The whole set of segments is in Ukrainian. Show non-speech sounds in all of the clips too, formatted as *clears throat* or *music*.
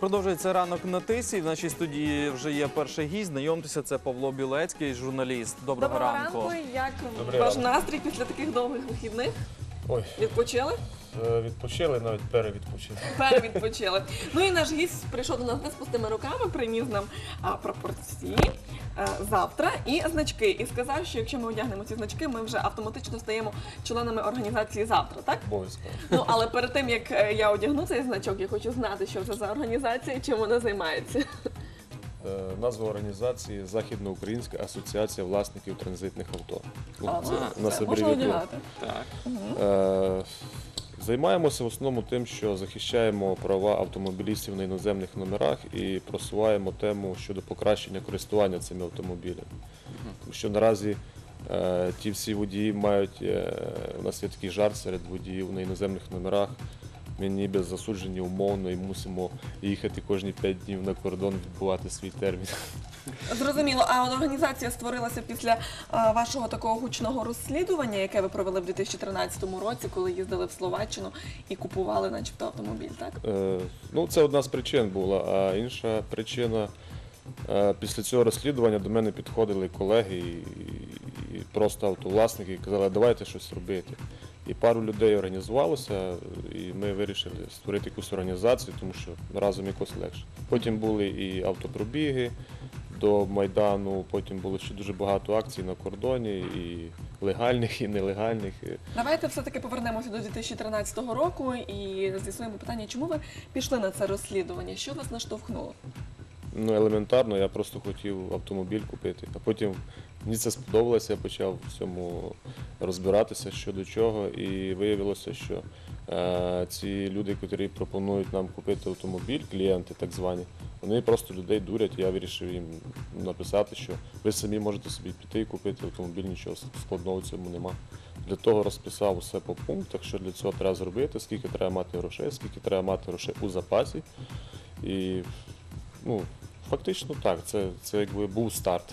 Продовжується ранок на тисі. В нашій студії вже є перший гість. Знайомтеся, це Павло Білецький, журналіст. Доброго, Доброго ранку. ранку. Як Добрий ваш ранок. настрій після таких довгих вихідних? Ой, Відпочили? Е, відпочили, навіть перевідпочили. Перевідпочили. Ну і наш гість прийшов до нас не з пустими руками, приніс нам а, пропорції е, завтра і значки. І сказав, що якщо ми одягнемо ці значки, ми вже автоматично стаємо членами організації завтра, так? Обов'язково. Ну але перед тим як е, я одягну цей значок, я хочу знати, що це за організація і чим вона займається. Е, Назва організації Західноукраїнська асоціація власників транзитних авто. Ну, А, це це у можна одягати. Так. Е, Займаємося в основному тим, що захищаємо права автомобілістів на іноземних номерах і просуваємо тему щодо покращення користування цими автомобілями. Тому що наразі е, ті всі водії мають, е, у нас є такий жарт серед водіїв на іноземних номерах. Ми ніби засуджені умовно і мусимо їхати кожні 5 днів на кордон відбувати свій термін. Зрозуміло, а організація створилася після вашого такого гучного розслідування, яке ви провели в 2013 році, коли їздили в Словаччину і купували, начебто, автомобіль, так? Е, Ну, це одна з причин була. А інша причина е, після цього розслідування до мене підходили колеги і просто автовласники і казали, давайте щось робити. І пару людей організувалося, і ми вирішили створити якусь організацію, тому що разом якось легше. Потім були і автопробіги до Майдану, потім було ще дуже багато акцій на кордоні, і легальних, і нелегальних. Давайте все-таки повернемося до 2013 року і з'ясуємо питання, чому ви пішли на це розслідування? Що вас наштовхнуло? Ну, елементарно, я просто хотів автомобіль купити. А потім мені це сподобалося, я почав в цьому розбиратися що до чого. І виявилося, що е, ці люди, які пропонують нам купити автомобіль, клієнти так звані, вони просто людей дурять. Я вирішив їм написати, що ви самі можете собі піти і купити автомобіль, нічого складного в цьому нема. Для того розписав усе по пунктах, що для цього треба зробити, скільки треба мати грошей, скільки треба мати грошей у запасі. І ну, фактично так, це, це якби був старт.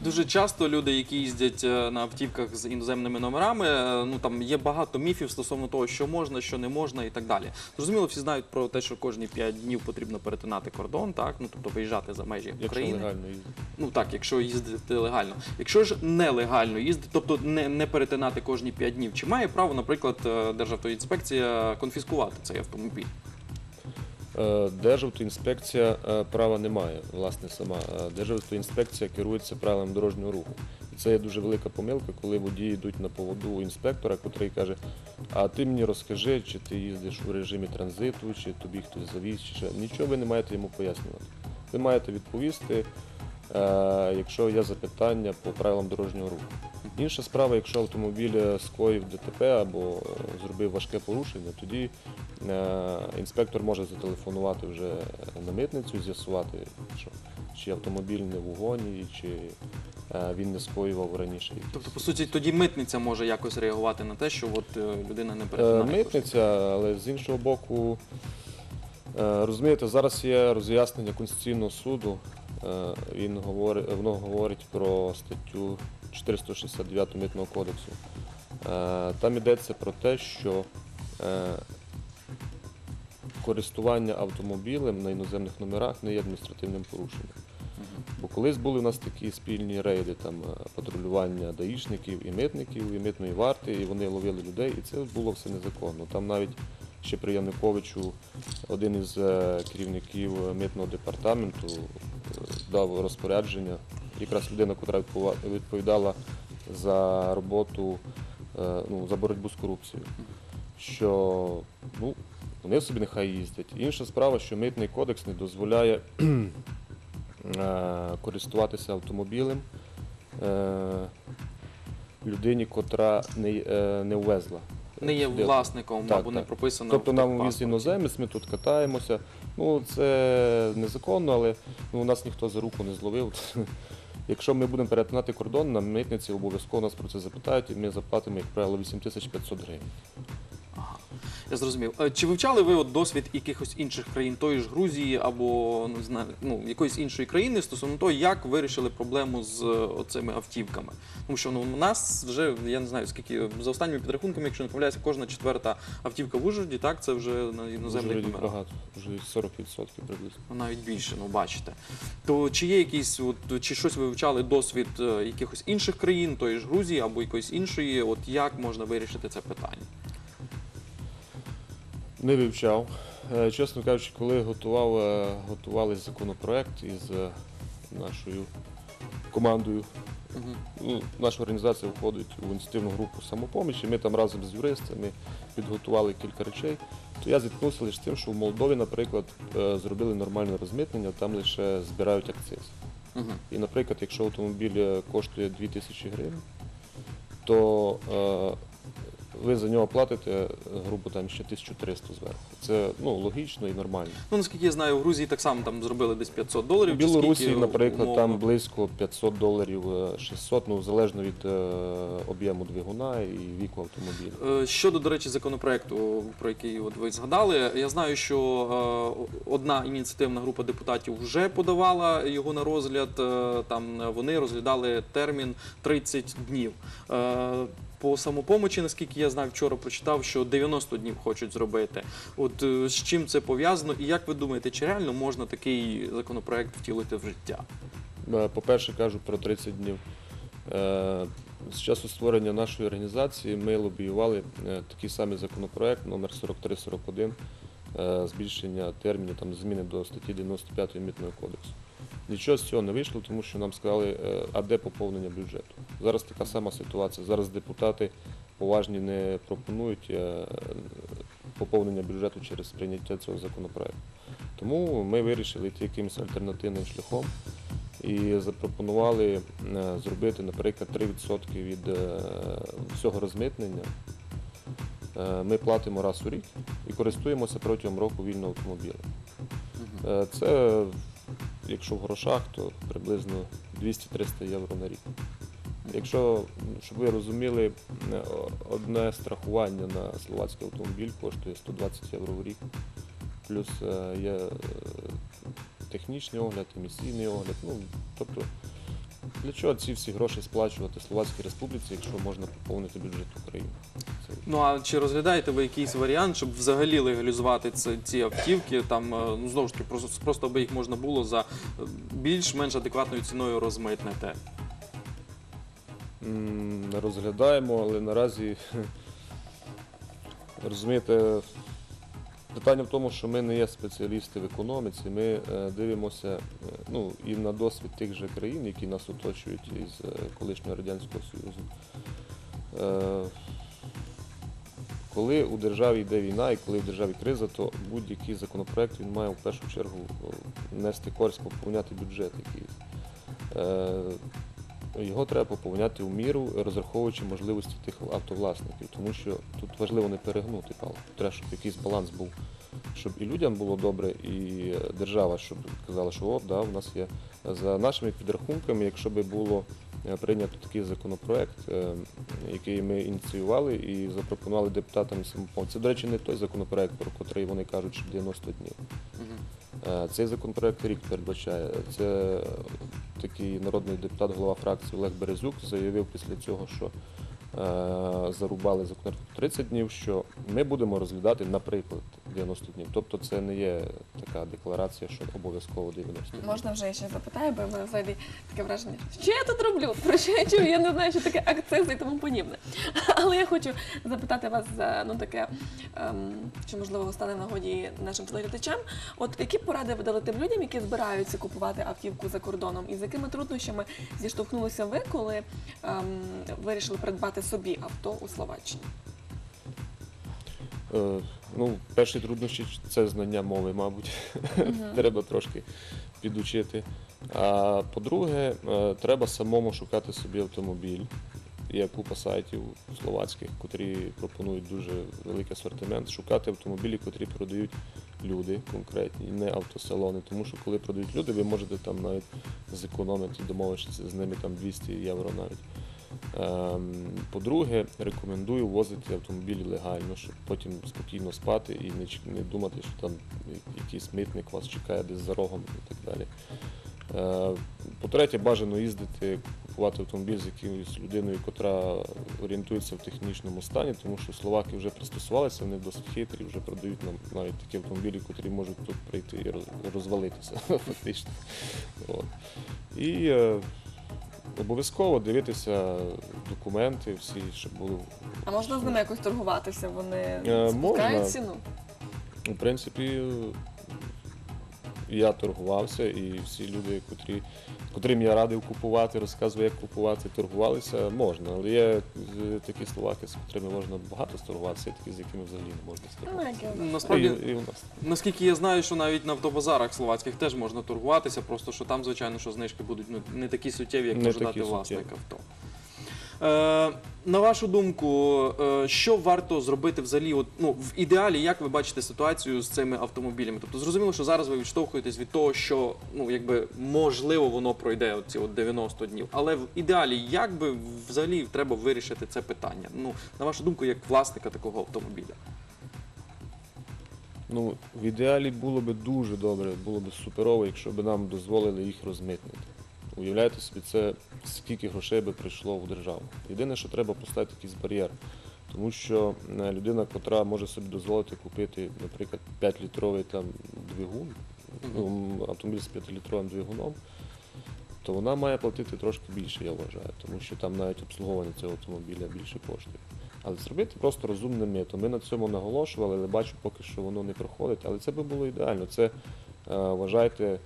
Дуже часто люди, які їздять е, на автівках з іноземними номерами, е, ну там є багато міфів стосовно того, що можна, що не можна і так далі. Зрозуміло, всі знають про те, що кожні 5 днів потрібно перетинати кордон, так ну тобто виїжджати за межі Якщо України. легально їздити. Ну так, якщо їздити легально. Якщо ж нелегально їздити, тобто не, не перетинати кожні 5 днів, чи має право, наприклад, е, Державтоінспекція конфіскувати цей автомобіль? Е, Державтоінспекція е, права не має, власне, сама. Е, Державтоінспекція керується правилами дорожнього руху. І це є дуже велика помилка, коли водії йдуть на поводу інспектора, який каже, а ти мені розкажи, чи ти їздиш у режимі транзиту, чи тобі хтось завіз, чи. Нічого ви не маєте йому пояснювати. Ви маєте відповісти, якщо є запитання по правилам дорожнього руху. Інша справа, якщо автомобіль е, скоїв ДТП або е, зробив важке порушення, тоді е, інспектор може зателефонувати вже на митницю, з'ясувати, чи автомобіль не в угоні, чи він не скоював раніше. Тобто, по суті, тоді митниця може якось реагувати на те, що от людина не перетинає. Митниця, але з іншого боку, розумієте, зараз є роз'яснення Конституційного суду. Е, Він говорить, воно говорить про статтю 469 митного кодексу. Е, Там йдеться про те, що е, користування автомобілем на іноземних номерах не є адміністративним порушенням. Бо колись були у нас такі спільні рейди, там патрулювання даїшників і митників, і митної варти, і вони ловили людей, і це було все незаконно. Там навіть ще при Януковичу один із керівників митного департаменту дав розпорядження, якраз людина, яка відповідала за роботу, е, ну, за боротьбу з корупцією. Що ну, вони собі нехай їздять. Інша справа, що митний кодекс не дозволяє *clears throat* е, користуватися автомобілем е, людині, котра не, не ввезла. Не є власником Так, або не прописано. Тобто в нам паспорті. іноземець, ми тут катаємося. Ну, це незаконно, але ну, нас ніхто за руку не зловив. *laughs* Якщо ми будемо перетинати кордон, на митниці обов'язково нас про це запитають, і ми заплатимо, як правило, 8500 гривень. Я зрозумів. Е, Чи вивчали ви от досвід якихось інших країн, тої ж Грузії або не знаю, ну якоїсь іншої країни стосовно того, як вирішили проблему з е, оцими автівками? Тому що ну у нас вже я не знаю скільки за останніми підрахунками, якщо не помиляюся, кожна четверта автівка в Ужгороді, так це вже на іноземних номерах. багато, вже 40% приблизно. Ну, навіть більше, ну бачите. То чи є якісь, от, чи щось ви вивчали досвід е, якихось інших країн, тої ж Грузії або якоїсь іншої, от як можна вирішити це питання? Не вивчав. Е, Чесно кажучи, коли готував, е, готували законопроект із е, нашою командою, Угу. ну, наша організація входить у ініціативну групу самопоміч, і ми там разом з юристами підготували кілька речей. То я зіткнувся лише з тим, що в Молдові, наприклад, зробили нормальне розмитнення, там лише збирають акциз. Угу. І, наприклад, якщо автомобіль коштує 2000 гривень, то ви за нього платите, е, грубо там ще 1300 зверху. Це ну, логічно і нормально. Ну, наскільки я знаю, в Грузії так само там зробили десь 500 доларів. У Білорусі, скільки, наприклад, умовно? там близько 500 доларів, е, 600, ну залежно від е, об'єму двигуна і віку автомобіля. Е, Щодо, до речі, законопроекту, про який от ви згадали, я знаю, що е, одна ініціативна група депутатів вже подавала його на розгляд. Е, Там вони розглядали термін 30 днів. Е, По самопомочі, наскільки я знаю, вчора прочитав, що 90 днів хочуть зробити. От е, з чим це пов'язано, і як ви думаєте, чи реально можна такий законопроект втілити в життя? Е, По-перше, кажу про 30 днів. Е, З часу створення нашої організації ми лобіювали такий самий законопроект номер 4341 е, збільшення термінів там зміни до статті 95 Митного кодексу. Нічого з цього не вийшло, тому що нам сказали, е, а де поповнення бюджету. Зараз така сама ситуація. Зараз депутати поважні не пропонують е, поповнення бюджету через прийняття цього законопроекту. Тому ми вирішили йти якимось альтернативним шляхом і запропонували е, зробити, наприклад, 3% від всього розмитнення. Ми платимо раз у рік і користуємося протягом року вільного автомобіля. Е, Це, якщо в грошах, то приблизно 200-300 євро на рік. Якщо, щоб ви розуміли, одне страхування на словацький автомобіль коштує 120 євро в рік. Плюс е, є е, технічний огляд, емісійний огляд. Ну, тобто, для чого ці всі гроші сплачувати Словацькій Республіці, якщо можна поповнити бюджет України? Ну а чи розглядаєте ви якийсь варіант, щоб взагалі легалізувати це, ці автівки? Там е, ну знову ж таки, просто, просто аби їх можна було за е, більш-менш адекватною ціною розмитнити. М, Розглядаємо, але наразі *laughs* розумієте, питання в тому, що ми не є спеціалісти в економіці. Ми е, дивимося ну, і на досвід тих же країн, які нас оточують із колишнього Радянського Союзу. Коли у державі йде війна і коли в державі криза, то будь-який законопроект він має в першу чергу нести користь, поповняти бюджет якийсь. Е, його треба поповняти в міру, розраховуючи можливості тих автовласників, тому що тут важливо не перегнути палку. Треба, щоб якийсь баланс був, щоб і людям було добре, і держава, щоб казала, що о, да, у нас є. За нашими підрахунками, якщо би було прийнято такий законопроект, е, який ми ініціювали і запропонували депутатам самопомоги. Це, до речі, не той законопроект, про котрий вони кажуть, що 90 днів. Е, Цей законопроект рік передбачає. Це такий народний депутат, голова фракції Олег Березюк заявив після цього, що е, зарубали законопроект 30 днів, що ми будемо розглядати, наприклад, 90 днів. Тобто це не є така декларація, що обов'язково 90 днів. Можна вже ще запитаю, бо в мене взагалі таке враження. Що я тут роблю? Про що я чую? Я не знаю, що таке акцизи і тому подібне. Але я хочу запитати вас за ну таке, ем, що можливо стане нагоді нашим телеглядачам. От які поради ви дали тим людям, які збираються купувати автівку за кордоном, і з якими труднощами зіштовхнулися ви, коли ем, вирішили придбати собі авто у Словаччині? Е, Ну, перші труднощі це знання мови, мабуть. *laughs* Треба трошки підучити. А по-друге, е, треба самому шукати собі автомобіль. Є купа сайтів словацьких, котрі пропонують дуже великий асортимент. Шукати автомобілі, котрі продають люди конкретні, не автосалони. Тому що коли продають люди, ви можете там навіть зекономити, домовитися з ними там 200 євро навіть. Ем, По-друге, рекомендую возити автомобілі легально, щоб потім спокійно спати і не, думати, що там якийсь митник вас чекає десь за рогом і так далі. Е, По-третє, бажано їздити, купувати автомобіль з якоюсь людиною, яка орієнтується в технічному стані, тому що словаки вже пристосувалися, вони досить хитрі, вже продають нам навіть такі автомобілі, які можуть тут прийти і розвалитися *laughs* фактично. От. І е, обов'язково дивитися документи всі, щоб були. А можна з ними якось торгуватися? Вони Е, спускають можна. ціну? В принципі, я торгувався, і всі люди, котрі, котрим я радив купувати, розказував, як купувати, торгувалися, можна. Але є е, такі словаки, з котрими можна багато торгуватися, і такі, з якими взагалі не можна Ну, торгуватися. Насправді, І, і у нас. наскільки я знаю, що навіть на автобазарах словацьких теж можна торгуватися, просто що там, звичайно, що знижки будуть ну, не такі суттєві, як Не може такі дати власник суттєві. авто. Е, на вашу думку, е, що варто зробити взагалі? От, ну, в ідеалі, як ви бачите ситуацію з цими автомобілями? Тобто зрозуміло, що зараз ви відштовхуєтесь від того, що ну, якби, можливо воно пройде ці 90 днів. Але в ідеалі, як би взагалі треба вирішити це питання? Ну, на вашу думку, як власника такого автомобіля? Ну, в ідеалі було би дуже добре, було б суперово, якщо б нам дозволили їх розмитнити. Уявляєте собі, це скільки грошей би прийшло в державу. Єдине, що треба поставити якийсь бар'єр. Тому що е, людина, котра може собі дозволити купити, наприклад, 5-літровий там двигун, ну, автомобіль з 5-літровим двигуном, то вона має платити трошки більше, я вважаю, тому що там навіть обслуговування цього автомобіля більше коштує. Але зробити просто розумним методом. Ми на цьому наголошували, але бачу, поки що воно не проходить. Але це би було ідеально. Це е, вважайте,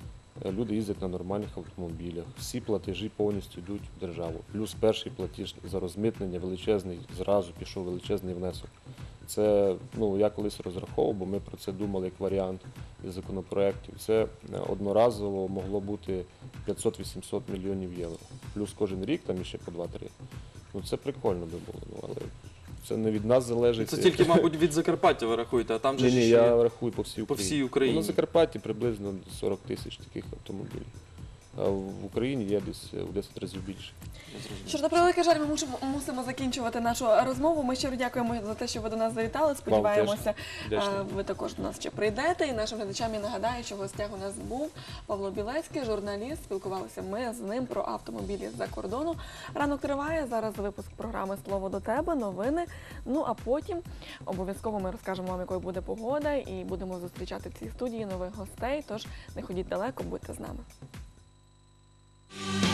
люди їздять на нормальних автомобілях, всі платежі повністю йдуть в державу. Плюс перший платіж за розмитнення величезний, зразу пішов величезний внесок. Це ну я колись розраховував, бо ми про це думали як варіант із законопроєктів. Це е, одноразово могло бути 500-800 мільйонів євро. Плюс кожен рік там іще по 2-3. Ну це прикольно би було, ну але це не від нас залежить. Це тільки, мабуть, від Закарпаття ви рахуєте, а там же ні, ж ні, ще я рахую по всій Україні. по всій Україні. Ну, на Закарпатті приблизно 40 тисяч таких автомобілів. А в Україні є десь е, в 10 разів більше. Що ж, на превеликий жаль, ми мусимо, мусимо закінчувати нашу розмову. Ми щиро дякуємо за те, що ви до нас завітали. Сподіваємося, Вдячний. е, ви також до нас ще прийдете. І нашим глядачам я нагадаю, що в гостях у нас був Павло Білецький, журналіст. Спілкувалися ми з ним про автомобілі з-за кордону. Ранок триває. Зараз випуск програми Слово до тебе, новини. Ну а потім обов'язково ми розкажемо вам, якою буде погода, і будемо зустрічати в цій студії нових гостей. Тож не ходіть далеко, будьте з нами. Thank you